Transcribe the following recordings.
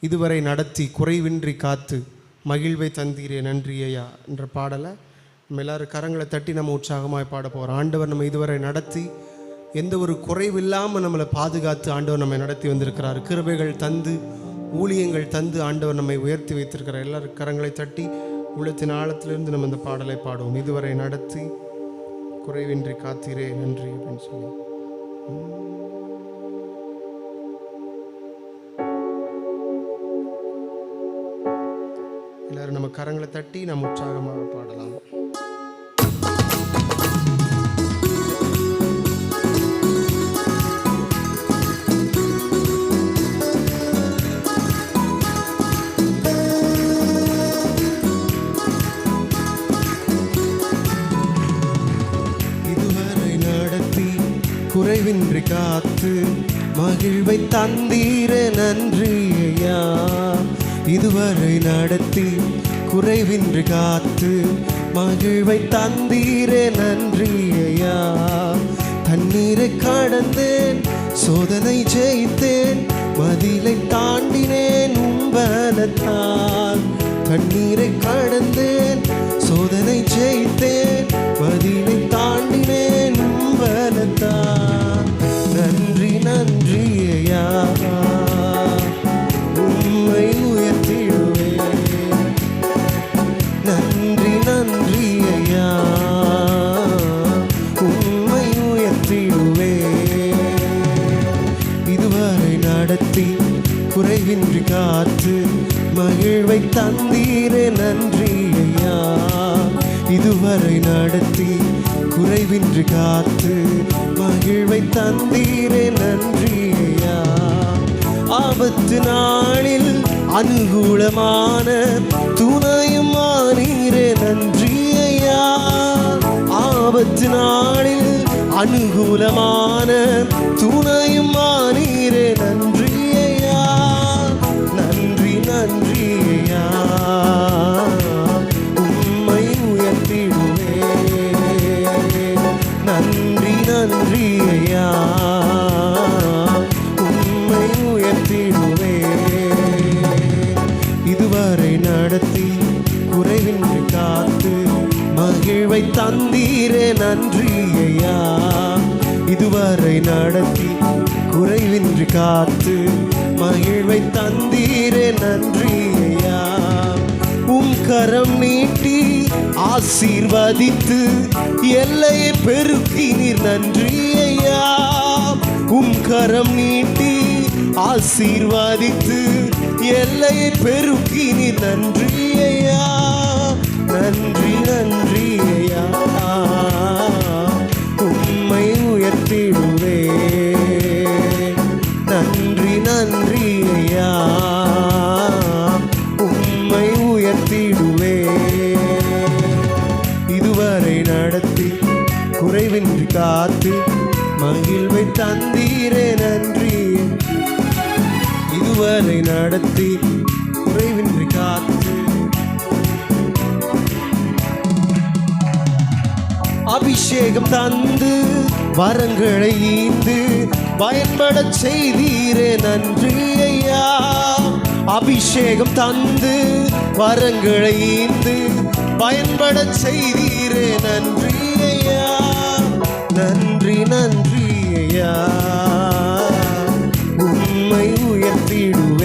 இதுவரை நடத்தி குறைவின்றி காத்து மகிழ்வை தந்தீரே நன்றியையா என்ற பாடலை நம்ம எல்லாரும் கரங்களை தட்டி நம்ம உற்சாகமாக பாட போகிறோம் ஆண்டவர் நம்ம இதுவரை நடத்தி எந்த ஒரு குறைவில்லாமல் நம்மளை பாதுகாத்து ஆண்டவர் நம்மை நடத்தி வந்திருக்கிறார். கிருபைகள் தந்து ஊழியங்கள் தந்து ஆண்டவர் நம்மை உயர்த்தி வைத்திருக்கிறார். எல்லாரும் கரங்களை தட்டி உள்ளத்தின் ஆழத்திலிருந்து நம்ம இந்த பாடலை பாடுவோம். இதுவரை நடத்தி குறைவின்றி காத்தீரே நன்றி அப்படின்னு சொல்லி. எல்லாரும் நம்ம கரங்களை தட்டி நம்ம உற்சாகமாக பாடலாம். நடத்தி குறைவின்றி காத்து மகிழ்வை தந்தீர நன்றி ஐயா. இதுவரை நடத்தி குறைவின்றி காத்து மகிழ்வை தந்தீரே நன்றி ஐயா. தண்ணீரை கடந்தேன் சோதனை ஜெயித்தேன் மதிலை தாண்டினேன் உம்பலத்தான் தண்ணீரை கடந்தேன் உயர்த்திடுவேன் இதுவரை நடத்தி குறைவின்றி காத்து மகிழ்வை தந்தீரே நன்றி ஐயா. இதுவரை நடத்தி குறைவின்றி காத்து மகிழ்வை தந்தீரே நன்றி ஐயா. ஆபத்து நாளில் அனுகூலமான துணையும் மாறீரே நன்றி ஐயா. ஆபத்து நாளில் அனுகூலமான துணையும் மாறீரே நன்றி தந்தீரே நன்றி ஐயா இதுவரை நடத்தி குறைவின்றி காத்து மகிழ்வை தந்தீரே நன்றி ஐயா உம் கரம் நீட்டி ஆசீர்வதித்து எல்லையை பெருக்கினீர் நன்றி ஐயா உம் கரம் நீட்டி ஆசீர்வதித்து எல்லையை பெருக்கினீர் நன்றி ஐயா நன்றி நன்றி ஐயா உம்மை உயர்த்திடுவே. நன்றி நன்றி ஐயா உம்மை உயர்த்திடுவே. இதுவரை நடத்தி குறைவின்றி காத்து மகிழ்வை தந்தீரே நன்றி இதுவரை நடத்தி குறைவின்றி காத்து அபிஷேகம் தந்து வரங்களை ஈந்து பயன்பட செய்தீரே நன்றி ஐயா. அபிஷேகம் தந்து வரங்களை ஈந்து பயன்பட செய்தீரே நன்றி ஐயா. நன்றி நன்றி ஐயா. உண்மை உயர்த்திடும்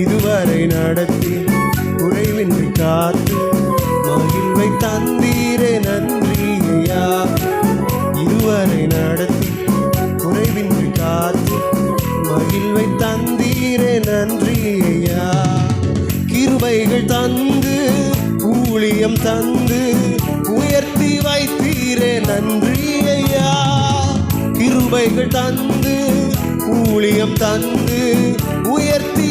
இதுவரை நடத்தி குறைவின்றி காத்து மகிழ்வை தந்தீரே நன்றி ஐயா இதுவரை நடத்தி குறைவின்றி காத்து மகிழ்வை தந்தீரே நன்றி ஐயா கிருபைகள் தந்து ஊழியம் தந்து உயர்த்தி வைத்தீரே நன்றி ஐயா கிருபைகள் தந்து ஊழியம் தந்து உயர்த்தி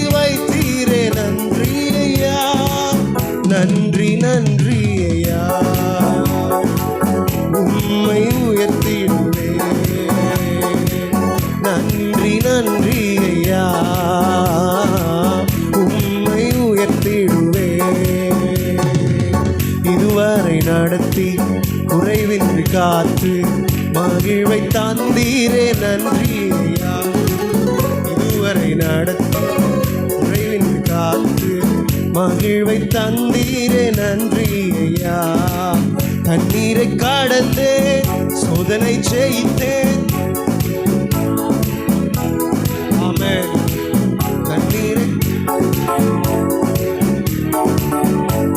வைத்தீரே நன்றி ஐயா நன்றி நன்றி ஐயா உம்மை உயர்த்திடுவே நன்றி நன்றி ஐயா உம்மை உயர்த்திடுவே இதுவரை நடத்தி குறைவின்றி காத்து மகிழ்வை தந்தீரே நன்றி ஐயா இதுவரை நடத்தி மகிழ்வை தந்தீரே நன்றி ஐயா. தண்ணீரை கடந்தே சோதனை ஜெயித்தேன் ஆமென். தண்ணீரை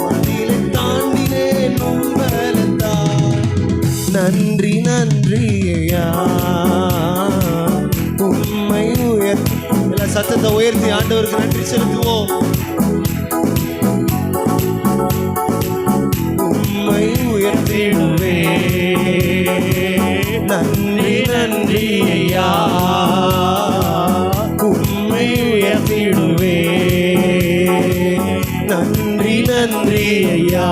மதிலை தாண்டினேன் நன்றி நன்றி ஐயா. உம்மை உயர்த்தி சத்தத்தை உயர்த்தி ஆண்டவருக்கு நன்றி செலுத்துவோம். நன்றி ஐயா